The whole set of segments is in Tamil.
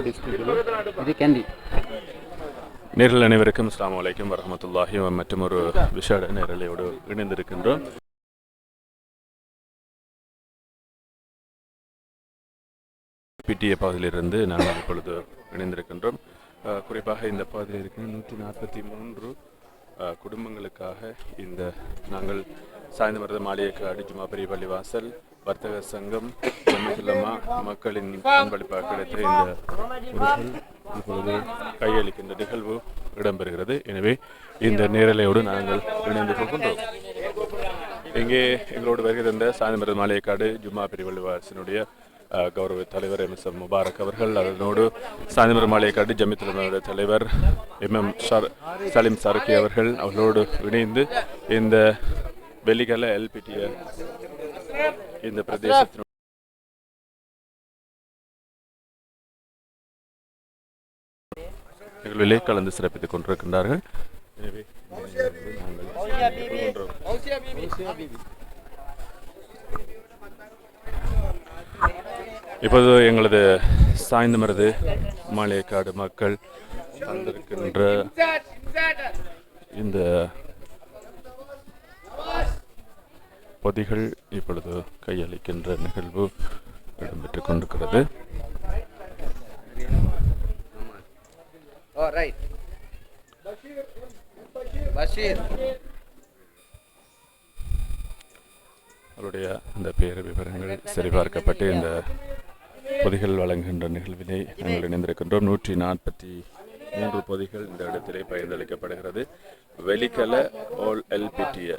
இது கேண்டி நேரில் அனைவருக்கும் அஸ்ஸலாமு அலைக்கும் வரஹமத்துல்லாஹி மற்றும் ஒரு விஷாட நேரலையோடு இணைந்திருக்கின்றோம். பிடிஏ பகுதியிலிருந்து நாங்கள் இப்பொழுது இணைந்திருக்கின்றோம். குறிப்பாக இந்த பகுதியில் இருக்கிற நூற்றி நாற்பத்தி மூன்று குடும்பங்களுக்காக இந்த நாங்கள் சாய்ந்தமரத மாளிகைக்கு அடிஜுமா ஜுமா பெரிய பள்ளிவாசல் வர்த்தக சங்கம் ஜமிதுல்லமா மக்களின் பங்களிப்பாக கிடைத்த இந்த இப்பொழுது கையளிக்கின்ற நிகழ்வு இடம்பெறுகிறது. எனவே இந்த நேரலையோடு நாங்கள் இணைந்து கொள்கின்றோம். இங்கே எங்களோடு வருகை தந்த சாயந்தரம் மாலையக்காடு ஜும்மா பிரிவள்ளிவாசனுடைய கௌரவ தலைவர் எம். எஸ். எம். முபாரக் அவர்கள் அதனோடு சாயந்தரம் மாலையக்காடு ஜமித்துலமாவுடைய தலைவர் எம். எம். சலீம் சரக்கி அவர்கள் அவர்களோடு இணைந்து இந்த வெள்ளிக்கல எல்பிடிய இந்த பிரதேசத்தினுடைய நிகழ்விலே கலந்து சிறப்பித்துக் கொண்டிருக்கின்றார்கள். எனவே. இப்போது எங்களது சாய்ந்த மருது மாலையக்காடு மக்கள் தந்திருக்கின்ற இந்த பொதிகள் இப்பொழுது கையளிக்கின்ற நிகழ்வு இடம்பெற்றுக் கொண்டிருக்கிறது. அவருடைய அந்த பெயர் விவரங்கள் சரிபார்க்கப்பட்டு இந்த பொதிகள் வழங்குகின்ற நிகழ்வினை நாங்கள் இணைந்திருக்கின்றோம். நூற்றி நாற்பத்தி மூன்று பொதிகள் இந்த இடத்திலே பகிர்ந்தளிக்கப்படுகிறது. வெலிக்கல ஓல் எல்பிடிய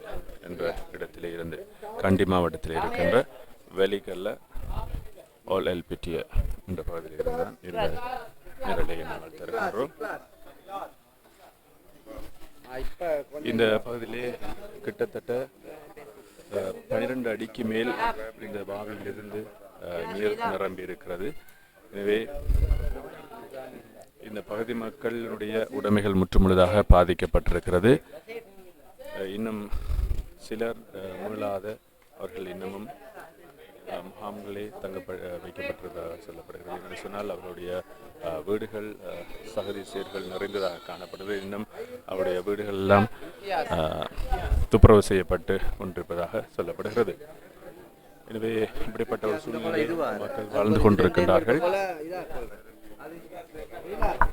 என்ற இடத்திலே இருந்து கண்டி மாவட்டத்தில் இருக்கின்ற வெலிக்கல்ல ஓல் எல்பிடிய என்ற பகுதியில் இருந்தான் இந்த நிரலையை நாங்கள் தருகின்றோம். இந்த பகுதியிலே கிட்டத்தட்ட பனிரெண்டு அடிக்கு மேல் இந்த பாவியிலிருந்து நீர் நிரம்பி இருக்கிறது எனவே இந்த பகுதி மக்களுடைய உடைமைகள் முற்றுமுழுதாக பாதிக்கப்பட்டிருக்கிறது. இன்னும் சிலர் அஹ், மீளாத அவர்கள் இன்னமும் முகாம்களே தங்க வைக்கப்பட்டிருப்பதாக சொல்லப்படுகிறது. என்று சொன்னால் அவருடைய வீடுகள் சகதி சீர்கள் நிறைந்ததாக காணப்படுது. இன்னும் அவருடைய வீடுகள் எல்லாம் துப்புரவு செய்யப்பட்டு கொண்டிருப்பதாக சொல்லப்படுகிறது. எனவே இப்படிப்பட்ட ஒரு சூழ்நிலையில் மக்கள் வாழ்ந்து கொண்டிருக்கின்றார்கள். i need to get the camera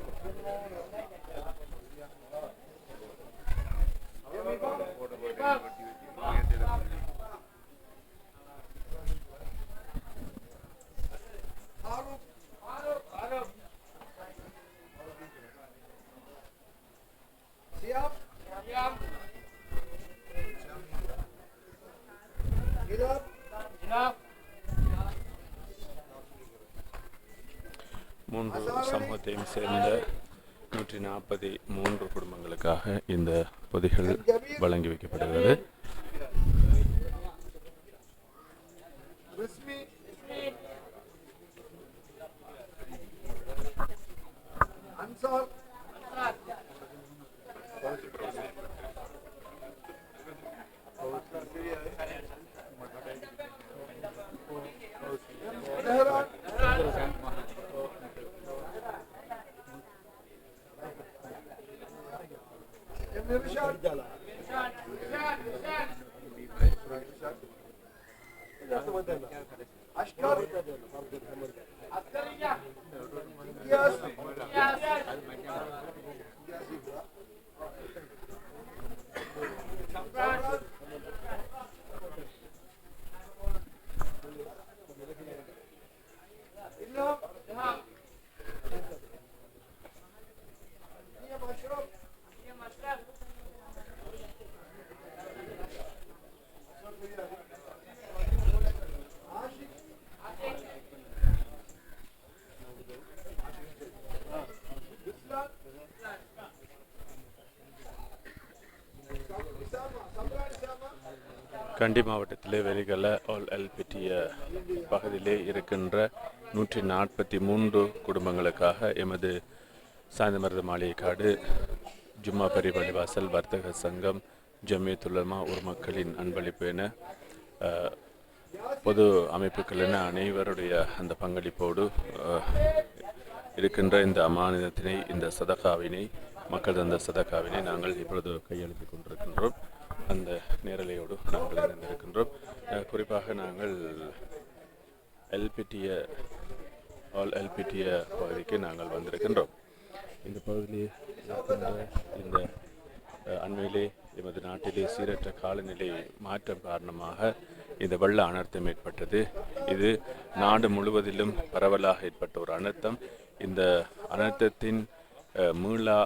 மூன்று சமூகத்தையும் சேர்ந்த நூற்றி நாற்பத்தி மூன்று குடும்பங்களுக்காக இந்த பொதிகள் வழங்கி வைக்கப்படுகிறது. Gracias. கண்டி மாவட்டத்திலே வெளிகல ஆல் எல்பிடிய பகுதியிலே இருக்கின்ற நூற்றி நாற்பத்தி மூன்று குடும்பங்களுக்காக எமது சாய்ந்தமருத மாளிகைக்காடு ஜும்மா பரிபலி வாசல் வர்த்தக சங்கம் ஜமியத்துல்லமா ஒரு மக்களின் அன்பளிப்பு என பொது அமைப்புகள் என அனைவருடைய அந்த பங்களிப்போடு இருக்கின்ற இந்த அமானிதத்தினை இந்த சதகாவினை மக்கள் தந்த சதகாவினை நாங்கள் இப்பொழுது கையெழுத்து கொண்டிருக்கின்றோம். அந்த நேரலையோடு நாங்கள் இணைந்திருக்கின்றோம். குறிப்பாக நாங்கள் எல்பிடிய ஆல் எல்பிடிய பகுதிக்கு நாங்கள் வந்திருக்கின்றோம். இந்த பகுதியில் இந்த அண்மையிலே எமது நாட்டிலே சீரற்ற காலநிலை மாற்றம் காரணமாக இந்த வெள்ள அனர்த்தம் ஏற்பட்டது. இது நாடு முழுவதிலும் பரவலாக ஏற்பட்ட ஒரு அனர்த்தம். இந்த அனர்த்தத்தின் மீளா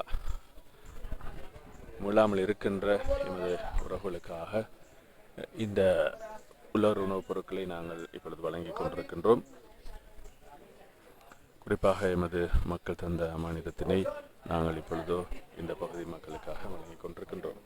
முழாமல் இருக்கின்ற எமது உறவுகளுக்காக இந்த உலர் உணவுப் பொருட்களை நாங்கள் இப்பொழுது வழங்கிக் கொண்டிருக்கின்றோம். குறிப்பாக எமது மக்கள் தந்த அமானிதத்தினை நாங்கள் இப்பொழுதோ இந்த பகுதி மக்களுக்காக வழங்கிக் கொண்டிருக்கின்றோம்.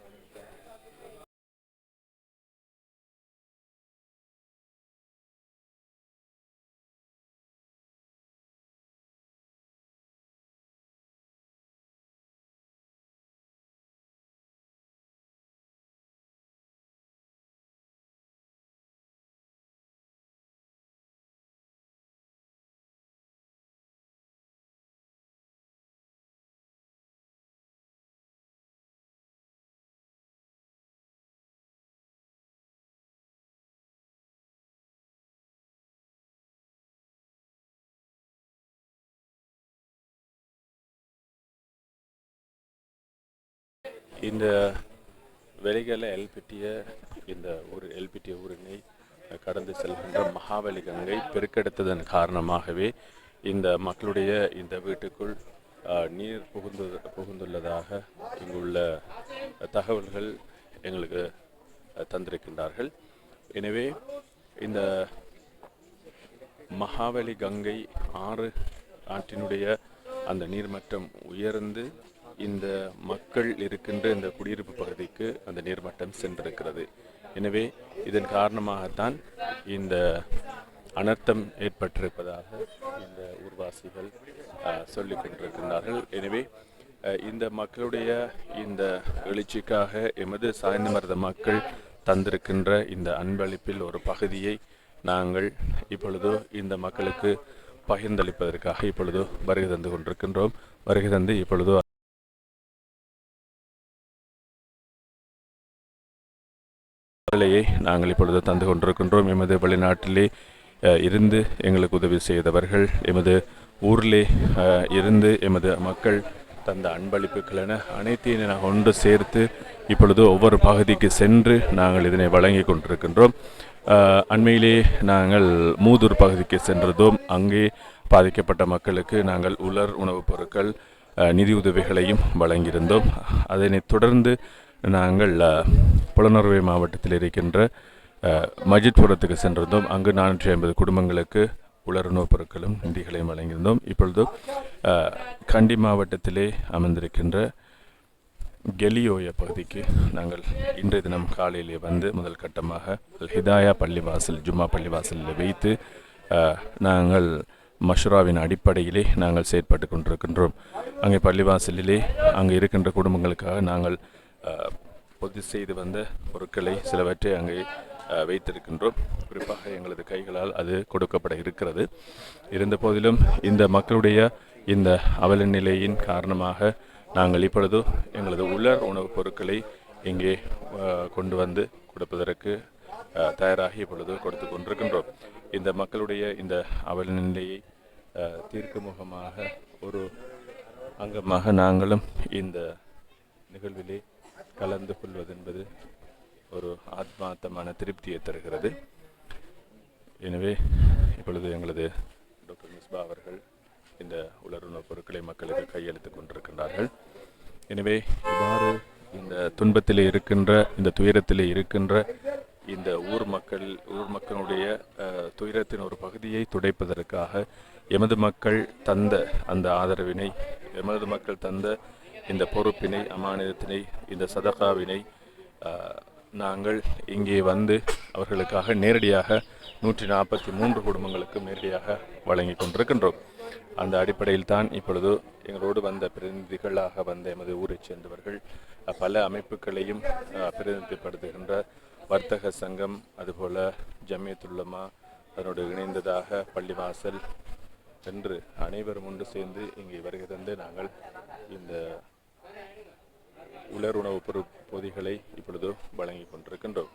இந்த வெளிகள எல்பிட்டிய இந்த ஒரு எல்பிட்டிய ஊரினை கடந்து செல்கின்ற மகாபலி கங்கை பெருக்கெடுத்ததன் காரணமாகவே இந்த மக்களுடைய இந்த வீட்டுக்குள் நீர் புகுந்து புகுந்துள்ளதாக இங்குள்ள தகவல்கள் எங்களுக்கு தந்திருக்கின்றார்கள். எனவே இந்த மகாவலி கங்கை ஆறு ஆற்றினுடைய அந்த நீர்மட்டம் உயர்ந்து இந்த மக்கள் இருக்கின்ற இந்த குடியிருப்பு பகுதிக்கு அந்த நீர்மட்டம் சென்றிருக்கிறது. எனவே இதன் காரணமாகத்தான் இந்த அனர்த்தம் ஏற்பட்டிருப்பதாக இந்த ஊர்வாசிகள் சொல்லிக்கொண்டிருக்கின்றார்கள் சொல்லிக் கொண்டிருக்கின்றார்கள். எனவே இந்த மக்களுடைய இந்த எழுச்சிக்காக எமது சாய்ந்த மருத மக்கள் தந்திருக்கின்ற இந்த அன்பளிப்பில் ஒரு பகுதியை நாங்கள் இப்பொழுது இந்த மக்களுக்கு பகிர்ந்தளிப்பதற்காக இப்பொழுது வருகை தந்து கொண்டிருக்கின்றோம். வருகை தந்து இப்பொழுது வேலையை நாங்கள் இப்பொழுது தந்து கொண்டிருக்கின்றோம். எமது வெளிநாட்டிலே இருந்து எங்களுக்கு உதவி செய்தவர்கள் எமது ஊரிலே இருந்து எமது மக்கள் தந்த அன்பளிப்புகள் என அனைத்தையும் நாங்கள் ஒன்று சேர்த்து இப்பொழுது ஒவ்வொரு பகுதிக்கு சென்று நாங்கள் இதனை வழங்கி கொண்டிருக்கின்றோம். அண்மையிலே நாங்கள் மூதூர் பகுதிக்கு சென்றதும் அங்கே பாதிக்கப்பட்ட மக்களுக்கு நாங்கள் உலர் உணவுப் பொருட்கள் நிதி உதவிகளையும் வழங்கியிருந்தோம். அதனைத் தொடர்ந்து நாங்கள் புலனறுவை மாவட்டத்தில் இருக்கின்ற மஜித்புரத்துக்கு சென்றிருந்தோம். அங்கு நானூற்றி ஐம்பது குடும்பங்களுக்கு உலருணவுப் பொருட்களும் நிதிகளையும் வழங்கியிருந்தோம். இப்பொழுது கண்டி மாவட்டத்திலே அமர்ந்திருக்கின்ற கெலியோய பகுதிக்கு நாங்கள் இன்றைய தினம் காலையிலே வந்து முதல் கட்டமாக ஹிதாயா பள்ளிவாசல் ஜும்மா பள்ளிவாசலில் வைத்து நாங்கள் மஷ்ராவின் அடிப்படையிலே நாங்கள் செயற்பட்டு கொண்டிருக்கின்றோம். அங்கே பள்ளிவாசலிலே அங்கே இருக்கின்ற குடும்பங்களுக்காக நாங்கள் பொது செய்து வந்த பொருட்களை சிலவற்றை அங்கே வைத்திருக்கின்றோம். குறிப்பாக எங்களது கைகளால் அது கொடுக்கப்பட இருக்கிறது. இருந்த போதிலும் இந்த மக்களுடைய இந்த அவல நிலையின் காரணமாக நாங்கள் இப்பொழுது எங்களது உலர் உணவுப் பொருட்களை இங்கே கொண்டு வந்து கொடுப்பதற்கு தயாராகி இப்பொழுது கொடுத்து கொண்டிருக்கின்றோம். இந்த மக்களுடைய இந்த அவல நிலையை தீர்க்க முகமாக ஒரு அங்கமாக நாங்களும் இந்த நிகழ்விலே கலந்து கொள்வது என்பது ஒரு ஆத்மார்த்தமான திருப்தியை தருகிறது. எனவே இப்பொழுது எங்களது டாக்டர் மிஸ்பா அவர்கள் இந்த உலருணவுப் பொருட்களை மக்களுக்கு கையளித்துக் கொண்டிருக்கின்றார்கள். எனவே இவ்வாறு இந்த துன்பத்தில் இருக்கின்ற இந்த துயரத்தில் இருக்கின்ற இந்த ஊர் மக்கள் ஊர் மக்களுடைய துயரத்தின் ஒரு பகுதியை துடைப்பதற்காக எமது மக்கள் தந்த அந்த ஆதரவினை எமது மக்கள் தந்த இந்த பொறுப்பினை அமானிதத்தினை இந்த சதகாவினை நாங்கள் இங்கே வந்து அவர்களுக்காக நேரடியாக நூற்றி நாற்பத்தி மூன்று குடும்பங்களுக்கு நேரடியாக வழங்கி கொண்டிருக்கின்றோம். அந்த அடிப்படையில் தான் இப்பொழுது எங்களோடு வந்த பிரதிநிதிகளாக வந்த எமது ஊரைச் சேர்ந்தவர்கள் பல அமைப்புகளையும் பிரதிநிதிப்படுத்துகின்ற வர்த்தக சங்கம் அதுபோல ஜமியத்துல்லமா அதனோடு இணைந்ததாக பள்ளிவாசல் என்று அனைவரும் ஒன்று சேர்ந்து இங்கே வருகை தந்து நாங்கள் இந்த உலருணவுப் பொரு பொதிகளை இப்பொழுது வழங்கிக் கொண்டிருக்கின்றோம்.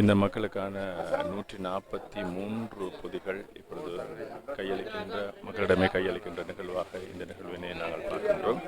இந்த மக்களுக்கான நூற்றி நாற்பத்தி மூன்று பொதிகள் இப்பொழுது கையளிக்கின்ற மக்களிடமே கையளிக்கின்ற நிகழ்வாக இந்த நிகழ்வினை நாங்கள் பார்க்கின்றோம்.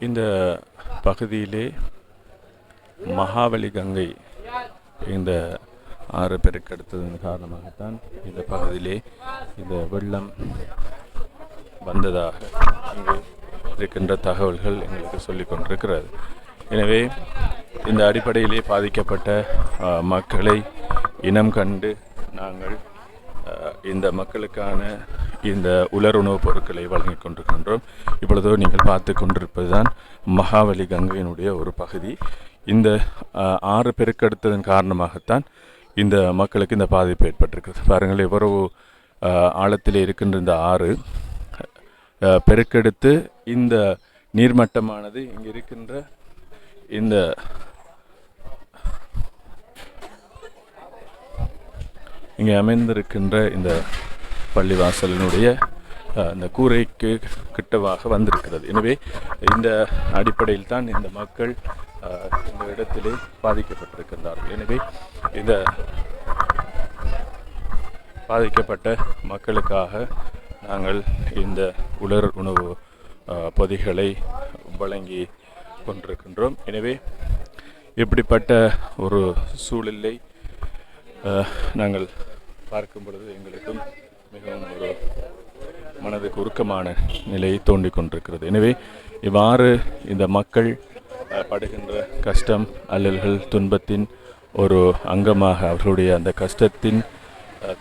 இந்த பகுதியிலே மகாவலி கங்கை இந்த ஆறு பெருக்கெடுத்ததன் காரணமாகத்தான் இந்த பகுதியிலே இந்த வெள்ளம் வந்ததாக இங்கு இருக்கின்ற தகவல்கள் எங்களுக்கு சொல்லிக் கொண்டிருக்கிறது. எனவே இந்த அடிப்படையிலே பாதிக்கப்பட்ட மக்களை இனம் கண்டு நாங்கள் இந்த மக்களுக்கான இந்த உலர் உணவுப் பொருட்களை வழங்கி கொண்டிருக்கின்றோம். இப்பொழுது நீங்கள் பார்த்து கொண்டிருப்பதுதான் மகாவலி கங்கையினுடைய ஒரு பகுதி. இந்த ஆறு பெருக்கெடுத்ததன் காரணமாகத்தான் இந்த மக்களுக்கு இந்த பாதிப்பு ஏற்பட்டிருக்குது பாருங்கள் எவ்வளவு ஆழத்தில் இருக்கின்ற இந்த ஆறு. பெருக்கெடுத்து இந்த நீர்மட்டமானது இங்கே இருக்கின்ற இந்த இங்கே அமைந்திருக்கின்ற இந்த பள்ளிவாசலினுடைய இந்த கூரைக்கு கிட்டவாக வந்திருக்கிறது. எனவே இந்த அடிப்படையில் தான் இந்த மக்கள் இந்த இடத்திலே பாதிக்கப்பட்டிருக்கின்றார்கள். எனவே இந்த பாதிக்கப்பட்ட மக்களுக்காக நாங்கள் இந்த உலர் உணவு பொதிகளை வழங்கி கொண்டிருக்கின்றோம். எனவே இப்படிப்பட்ட ஒரு சூழலை நாங்கள் பார்க்கும் பொழுது எங்களுக்கும் மிகவும் ஒரு மனதுக்கு உருக்கமான நிலை தோண்டிக் கொண்டிருக்கிறது. எனவே இவ்வாறு இந்த மக்கள் படுகின்ற கஷ்டம் அல்லல்கள் துன்பத்தின் ஒரு அங்கமாக அவர்களுடைய அந்த கஷ்டத்தின்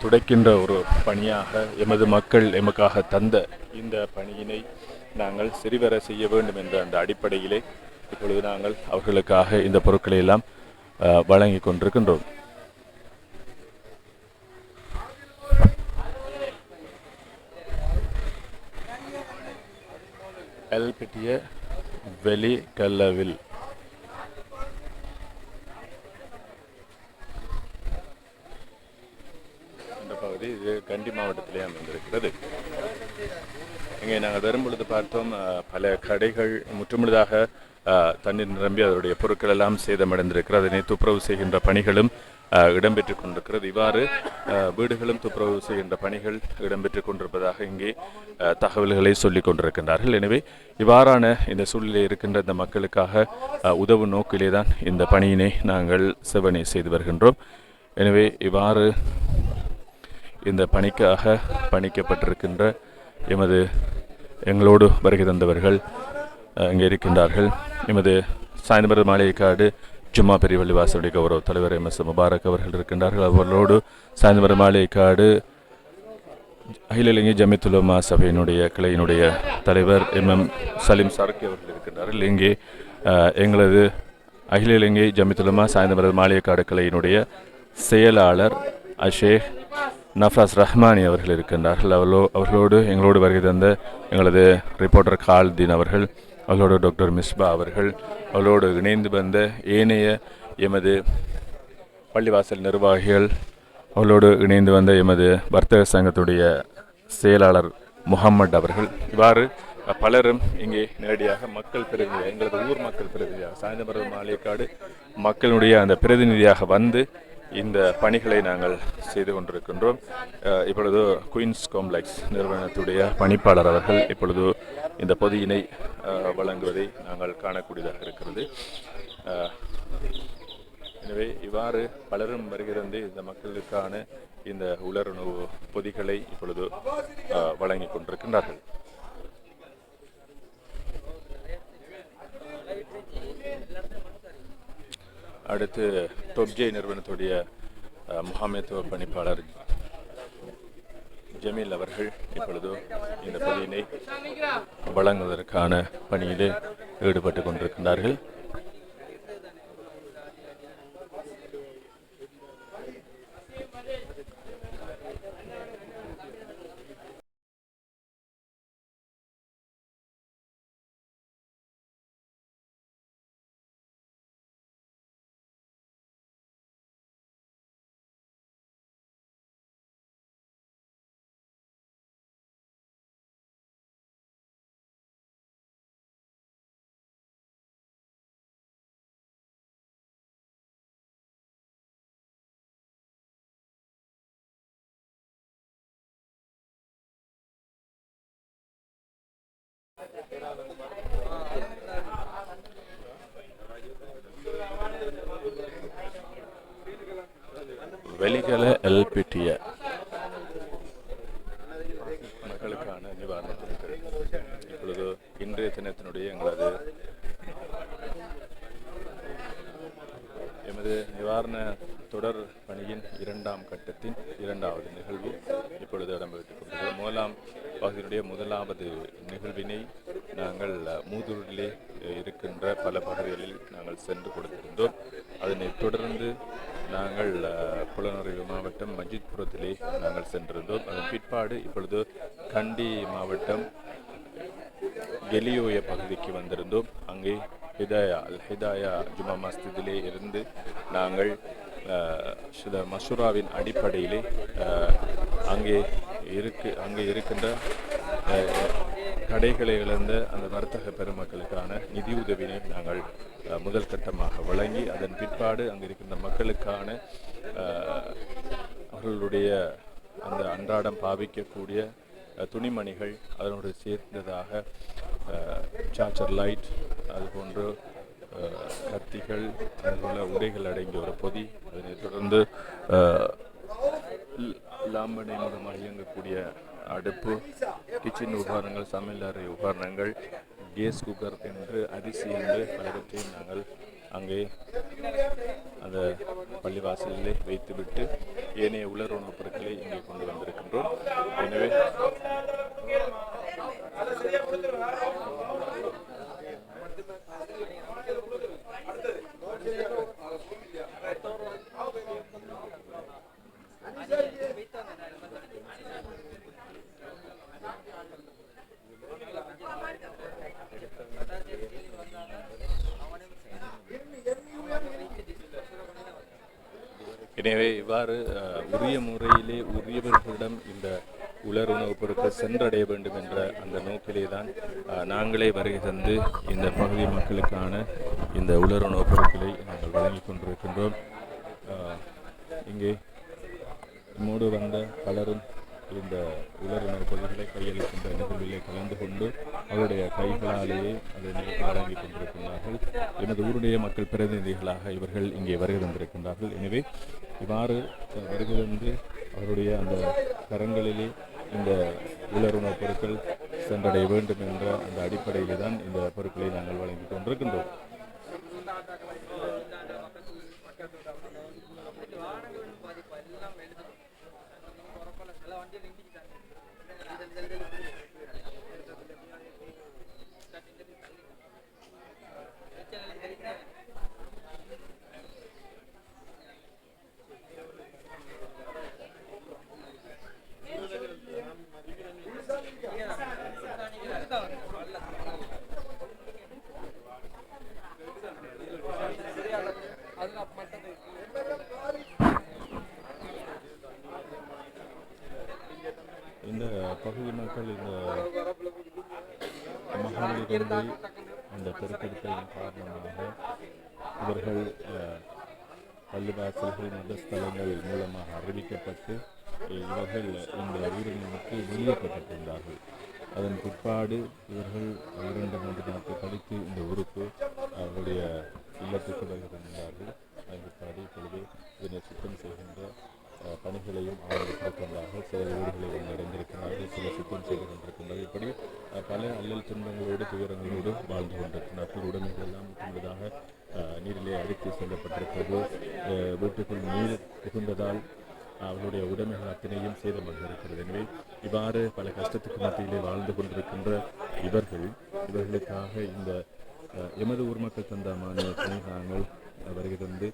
துடைக்கின்ற ஒரு பணியாக எமது மக்கள் எமக்காக தந்த இந்த பணியினை நாங்கள் சரிவர செய்ய வேண்டும் என்ற அந்த அடிப்படையிலே இப்பொழுது நாங்கள் அவர்களுக்காக இந்த பொருட்களை எல்லாம் வழங்கி கொண்டிருக்கின்றோம். எல்பிட்டிய வெளி கல்லவில் இந்த பகுதி இது கண்டி மாவட்டத்திலே அமைந்திருக்கிறது. இங்கே நாங்கள் வரும்பொழுது பார்த்தோம் பல கடைகள் முற்றுமுழுதாக அஹ், தண்ணீர் நிரம்பி அதனுடைய பொருட்கள் எல்லாம் சேதமடைந்திருக்கிறது. அதனை துப்புரவு செய்கின்ற பணிகளும் இடம்பெற்று இடம்பெற்றுக் கொண்டிருக்கிறது. இவ்வாறு வீடுகளும் துப்புரவு செய்கின்ற பணிகள் இடம்பெற்றுக் கொண்டிருப்பதாக இங்கே தகவல்களை சொல்லிக் கொண்டிருக்கின்றார்கள். எனவே இவ்வாறான இந்த சூழ்நிலை இருக்கின்ற இந்த மக்களுக்காக உதவு உதவும் நோக்கிலே தான் இந்த பணியினை நாங்கள் செவனை செய்து வருகின்றோம். எனவே இவ்வாறு இந்த பணிக்காக பணிக்கப்பட்டிருக்கின்ற எமது எங்களோடு வருகை தந்தவர்கள் இங்கே இருக்கின்றார்கள். எமது சாய்ந்தபர மாளிகைக்காடு ஜும்மா பெரியவள்ளி வாசலுடைய கௌரவ தலைவர் எம் எஸ் முபாரக் அவர்கள் இருக்கின்றார்கள். அவர்களோடு சாய்ந்தமர மாளிகைக்காடு அகில இலங்கை ஜமித்துலமா சபையினுடைய கிளையினுடைய தலைவர் எம் எம் சலீம் சார்கி அவர்கள் இருக்கின்றார்கள். இங்கே எங்களது அகில இலங்கை ஜமித்துலமா சாய்ந்தமர மாளிகைக்காடு கிளையினுடைய செயலாளர் அஷேக் நஃப்ராஸ் ரஹ்மானி அவர்கள் இருக்கின்றார்கள். அவர்களோ அவர்களோடு எங்களோடு வருகை தந்த எங்களது ரிப்போர்ட்டர் கால்தீன் அவர்கள் அவளோட டாக்டர் மிஸ்பா அவர்கள் அவளோடு இணைந்து வந்த ஏனைய எமது பள்ளிவாசல் நிர்வாகிகள் அவளோடு இணைந்து வந்த எமது வர்த்தக சங்கத்துடைய செயலாளர் முகமட் அவர்கள். இவ்வாறு பலரும் இங்கே நேரடியாக மக்கள் பிரதிநிதியாக எங்களது ஊர் மக்கள் பிரதிநிதியாக சாய்ந்தமரம் மாலைக்காடு மக்களுடைய அந்த பிரதிநிதியாக வந்து இந்த பணிகளை நாங்கள் செய்து கொண்டிருக்கின்றோம். இப்பொழுது குயின்ஸ் காம்ப்ளெக்ஸ் நிறுவனத்துடைய பணிப்பாளர் அவர்கள் இப்பொழுது இந்த பொதியினை வழங்குவதை நாங்கள் காணக்கூடியதாக இருக்கிறது. எனவே இவ்வாறு பலரும் வருகிறது இந்த மக்களுக்கான இந்த உலருணவு பொதிகளை இப்பொழுது வழங்கி வழங்கிக் கொண்டிருக்கின்றார்கள். அடுத்து டொப்ஜே நிறுவனத்துடைய முகாமைத்துவ பணிப்பாளர் ஜமீல் அவர்கள் இப்பொழுது இந்த பணியினை வழங்குவதற்கான பணியிலே ஈடுபட்டு கொண்டிருக்கின்றார்கள். வெளிகல எல்பிட்டிய மக்களுக்கான நிவாரணத்திற்கு இப்பொழுது இன்றைய தினத்தினுடைய எங்களது எமது நிவாரண தொடர் பணியின் இரண்டாம் கட்டத்தின் இரண்டாவது நிகழ்வு இப்பொழுது இடம்பெற்றுக் கொண்டது முதலாம் பகுதியினுடைய முதலாவது நிகழ்வினை நாங்கள் மூதூரிலே இருக்கின்ற பல பகுதிகளில் நாங்கள் சென்று கொடுத்திருந்தோம். அதனைத் தொடர்ந்து நாங்கள் புலனறிவு மாவட்டம் மஜித்புரத்திலே நாங்கள் சென்றிருந்தோம். அதன் பிற்பாடு இப்பொழுது கண்டி மாவட்டம் கெலியோய பகுதிக்கு வந்திருந்தோம். அங்கே ஹிதாயா அல் ஹிதாயா ஜுமா மஸ்திதிலே இருந்து நாங்கள் சில மசூராவின் அடிப்படையிலே அங்கே இருக்கு அங்கே இருக்கின்ற கடைகளை இழந்த அந்த வர்த்தக பெருமக்களுக்கான நிதியுதவினை நாங்கள் முதல் கட்டமாக வழங்கி அதன் பிற்பாடு அங்கே இருக்கின்ற மக்களுக்கான அவர்களுடைய அந்த அன்றாடம் பாவிக்கக்கூடிய துணிமணிகள் அதனோடு சேர்ந்ததாக சார்ஜர் லைட் அதுபோன்று கத்திகள் அதுபோல் உடைகள் அடங்கிய ஒரு பொதி அதனைத் தொடர்ந்து லாம்பனை மூலமாக இயங்கக்கூடிய அடுப்பு கிச்சன் உபகரணங்கள் சமையலறை உபகரணங்கள் கேஸ் குக்கர் என்று அரிசி என்று பலவற்றையும் நாங்கள் அங்கே அந்த பள்ளிவாசலிலே வைத்துவிட்டு ஏனைய உலர் உணவுப் பொருட்களை இங்கே கொண்டு வந்திருக்கின்றோம். எனவே எனவே இவ்வாறு உரிய முறையிலே உரியவர்களிடம் இந்த உலர் உணவுப் பொருட்கள் சென்றடைய வேண்டும் என்ற அந்த நோக்கிலே தான் நாங்களே வருகை தந்து இந்த பகுதி மக்களுக்கான இந்த உலர் உணவுப் பொருட்களை நாங்கள் வழங்கி கொண்டிருக்கின்றோம். இங்கே நம்மோடு வந்த பலரும் இந்த உலர் உணவுப் கையளிக்கின்ற நிகழ்விலே கலந்து கொண்டு அவருடைய கைகளாலேயே அதனை வழங்கிக் கொண்டிருக்கின்றார்கள். எனது ஊருடைய மக்கள் பிரதிநிதிகளாக இவர்கள் இங்கே வருகை தந்திருக்கின்றார்கள் எனவே இவ்வாறு அஹ், வருகை தந்து அவருடைய அந்த கரங்களிலே இந்த உலர் பொருட்கள் சென்றடைய வேண்டும் என்ற அந்த அடிப்படையிலே தான் இந்த பொருட்களை நாங்கள் வழங்கிக் கொண்டிருக்கின்றோம் இந்த பகுதி மக்கள் இந்த மகாநதிகளை அந்த பெருக்கெடுத்தலின் காரணமாக இவர்கள் பள்ளிவாசல்கள் மதஸ்தலங்கள் மூலமாக அறிவிக்கப்பட்டு இவர்கள் இந்த ஊரினுக்கு வெளியேற்றப்பட்டிருந்தார்கள் அதன் பிற்பாடு இவர்கள் இரண்டு மூன்று நாட்கள் கழித்து இந்த ஊருக்கு அவருடைய இல்லத்துக்கு வருகின்றார்கள் அதன் பிற்பாடு இப்பொழுது இதனை சுத்தம் செய்கின்ற பணிகளையும் அவர்கள் கொடுக்கின்றார்கள் சில ஊர்களை வந்து அடைந்திருக்கிறார்கள் சில சுத்தம் செய்து கொண்டிருக்கின்றது இப்படி பல அல்லல் துன்பங்களோடு துயரங்களோடு வாழ்ந்து கொண்டிருக்கிறார்கள் உடமைகள் எல்லாம் முழுவதாக நீரிலே அடித்து செல்லப்பட்டிருப்பது வீட்டுக்குள் நீர் புகுந்ததால் அவனுடைய உடைமைகள் அத்தனையும் சேதமாக இருக்கிறது. எனவே இவ்வாறு பல கஷ்டத்துக்கு மத்தியிலே வாழ்ந்து கொண்டிருக்கின்ற இவர்கள் இவர்களுக்காக இந்த எமது ஊர் மக்கள் தந்த மானியத்தை நாங்கள் வருகை தந்து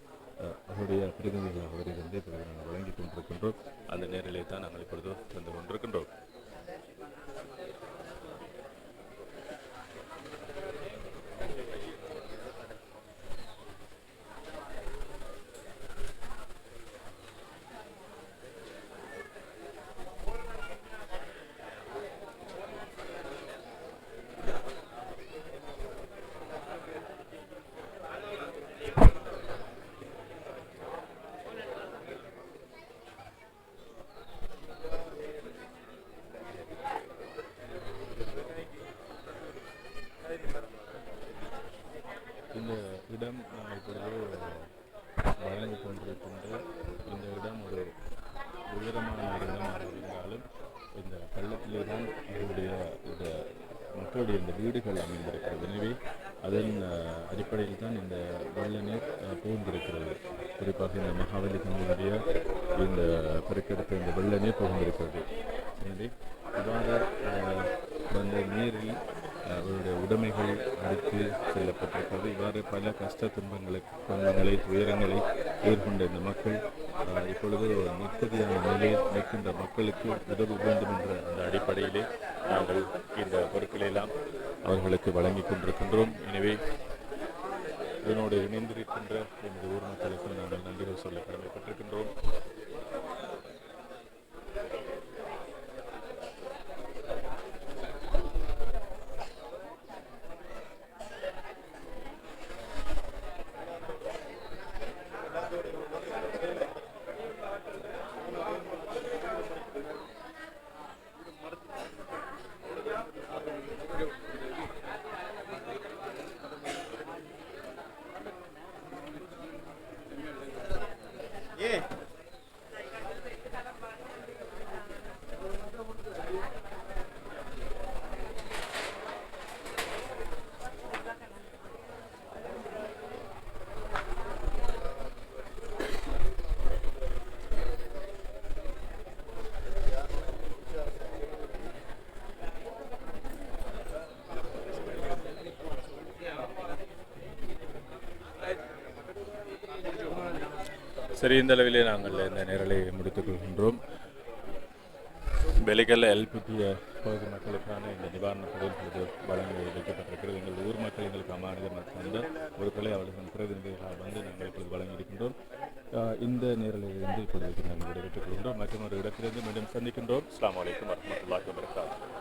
அவருடைய பிரதிநிதிகளாக வருகை தந்து நாங்கள் வழங்கிக் கொண்டிருக்கின்றோம். அந்த நேரிலே தான் நாங்கள் இப்பொழுது தந்து கொண்டிருக்கின்றோம் இந்த இடம் நாங்கள் இப்பொழுது வழங்கி கொண்டிருக்கின்ற இந்த இடம் ஒரு உயரமான ஒரு இடமாக இருந்தாலும் இந்த பள்ளத்திலே தான் அவருடைய இந்த மக்களுடைய இந்த வீடுகள் அமைந்திருக்கிறது. எனவே அதன் அடிப்படையில் தான் இந்த வெள்ள நீர் புகுந்திருக்கிறது. குறிப்பாக இந்த மகாபலி தங்களுடைய இந்த பெருக்கெடுத்த இந்த வெள்ள நீர் புகுந்திருக்கிறது. எனவே இவ்வாறு வந்த நீரில் அவருடைய உடைமைகள் அடித்து செல்லப்பட்டிருக்கிறது. இவ்வாறு பல கஷ்ட துன்பங்களை துன்பங்களை துயரங்களை எதிர்கொண்ட இந்த மக்கள் இப்பொழுது இப்பொழுது நிம்மதியான நிலையில் நிற்கின்ற மக்களுக்கு உதவ வேண்டும் என்ற அந்த அடிப்படையிலே நாங்கள் இந்த பொருட்களை எல்லாம் அவர்களுக்கு வழங்கிக் கொண்டிருக்கின்றோம். எனவே இதனோடு இணைந்திருக்கின்ற எமது ஊர் மக்களுக்கு நாங்கள் நன்றிகள் சொல்ல கடமைப்பட்டிருக்கின்றோம். சரி இந்த அளவிலே நாங்கள் இந்த நேரலை முடித்துக் கொள்கின்றோம். வெளிக்கல்ல எல்பிடி பகுதி மக்களுக்கான இந்த நிவாரண பொருட்கள் வழங்க வைக்கப்பட்டிருக்கிறது. எங்கள் ஊர் மக்கள் எங்களுக்கு அமானிதமாக ஒரு பொருட்களை அவர்களின் பிரதிநிதிகளாக வந்து நாங்கள் இப்பொழுது வழங்கியிருக்கின்றோம் இந்த நேரலையிலிருந்து இப்பொழுது நாங்கள் விடைபெற்றுக் கொள்கின்றோம். மற்றும் ஒரு இடத்திலிருந்து மீண்டும் சந்திக்கின்றோம். அஸ்லாம் வலைக்கம் வரமத்துல்லாஹி வபரகாத்துஹு.